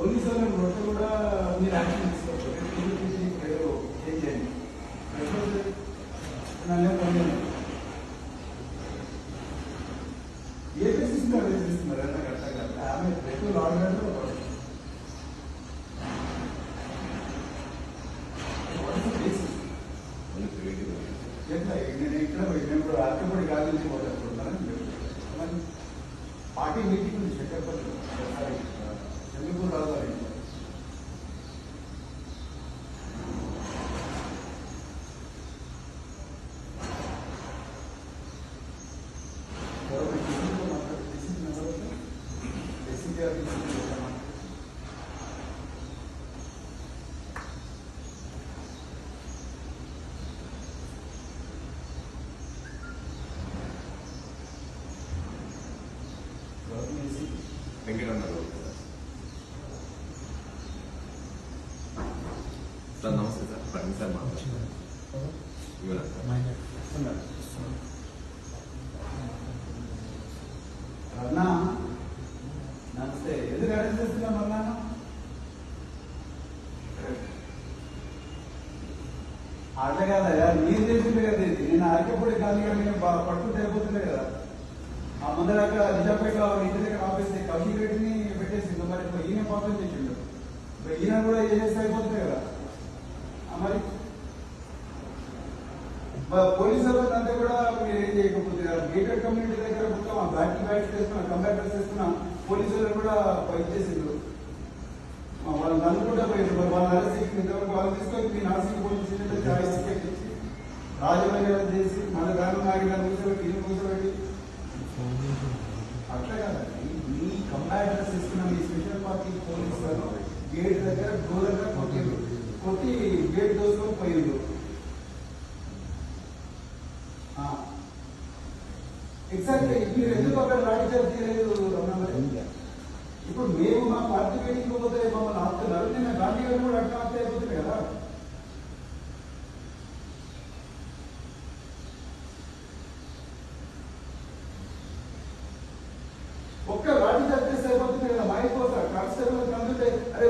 Police వాళ్ళని మొత్తం కూడా మీరు యాక్షన్ తీసుకోవచ్చు ఏం చేయండి నన్ను పని ఏ చేస్తున్నారు ఏం చేస్తున్నారు అన్న కరెక్ట్ కదా ఆమె రెగ్యులర్ ఆర్డర్ ఎట్లా ఇక్కడ రాత్రిపూడి కాదు Sir, namaste sir. Pardon sir, ma'am. Minor. mana? Minor. ఎందుకు అరెస్ట్ చేస్తున్నాం రమణ అట్లా కాదయ్యా మీరు చేసింది కదా ఇది నేను అరకెప్పుడు గాంధీ గారిని పట్టుకుంటే అయిపోతుండే కదా ఆ ముందర అక్కడ నిజాంపేట ఇంటి దగ్గర ఆపేసి కౌశిక్ రెడ్డిని పెట్టేసింది మరి ఇప్పుడు ఈయన పాపం చేసిండు ఇప్పుడు ఈయన కూడా చేస్తే అయిపోతుంది కదా ఆ మరి పోలీసు అంతా కూడా మీరు ఏం చేయకపోతే గేటెడ్ కమ్యూనిటీ దగ్గర మొత్తం ఆ బ్యాక్ టు బ్యాక్ చేస్తున్న కంబాక్టర్స్ చేస్తున్న పోలీసులు కూడా ఫైట్ చేసిండ్రు వాళ్ళు నన్ను కూడా పోయిండ్రు వాళ్ళ అరెస్ట్ ఇంతవరకు వాళ్ళు తీసుకొని మీ నాసిక్ పోలీస్ రాజమండ్రి చేసి మన దాని నాగిన కూర్చోబెట్టి ఇల్లు కూర్చోబెట్టి అట్లా కాదండి. మీ కంబాక్టర్స్ ఇస్తున్న మీ స్పెషల్ పార్టీ పోలీసులను గేట్ దగ్గర ఘోరంగా కొట్టిండ్రు కొట్టి గేట్ దోసుకొని పోయిండ్రు. ఎగ్జాక్ట్లీ మీరు ఎందుకు అక్కడ లాఠీ చార్జ్ చేయలేదు ఇప్పుడు మేము మా పార్టీ మీటింగ్ పోతే మమ్మల్ని ఆపుతున్నారు నేను గాంధీ గారు కూడా అట్లా ఆప్తే అయిపోతుంది కదా. ఒక్క లాఠీ చార్జ్ చేస్తే అయిపోతుంది కదా మా అయిపోతా కానిస్టేబుల్ అందుతే అరే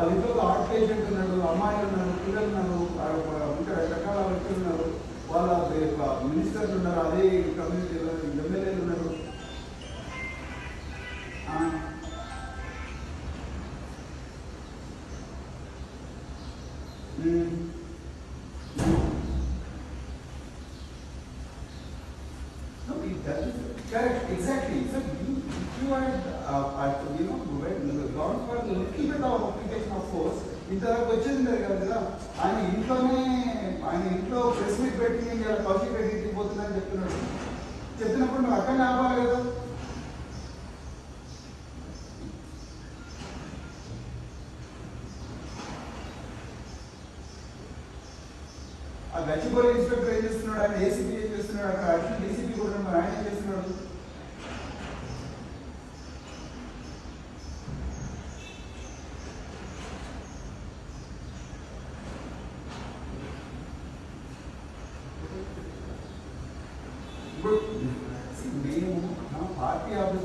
వాళ్ళ ఇంట్లో హార్ట్ పేషెంట్ ఉన్నాడు అమ్మాయిలు ఉన్నారు పిల్లలు ఉన్నారు ఆ ఇంకా రకరకాల వ్యక్తులు ఉన్నారు వాళ్ళ మినిస్టర్స్ ఉన్నారు అదే కమ్యూనిటీలో ఎమ్మెల్యేలు ఉన్నారు ఆ. Hmm. Um. Correct, exactly. So you, you had, uh, at, you know, when gone for a little bit of application of force, ఇంతవరకు వచ్చింది కదా ఆయన ఇంట్లోనే ఆయన ఇంట్లో ప్రెస్ మీట్ పెట్టి ఇలా కౌశిక్ రెడ్డి ఇంటికి పోతుందని చెప్తున్నాడు చెప్పినప్పుడు నువ్వు అక్కడనే ఆపాలి కదా ఆ గచ్చిబౌలి ఇన్స్పెక్టర్ ఏం చేస్తున్నాడు ఆయన ఏసీపీ ఏం చేస్తున్నాడు అక్కడ అడిషనల్ డీసీపీ కూడా ఉన్నారు ఆయన ఏం भारतीय आफीस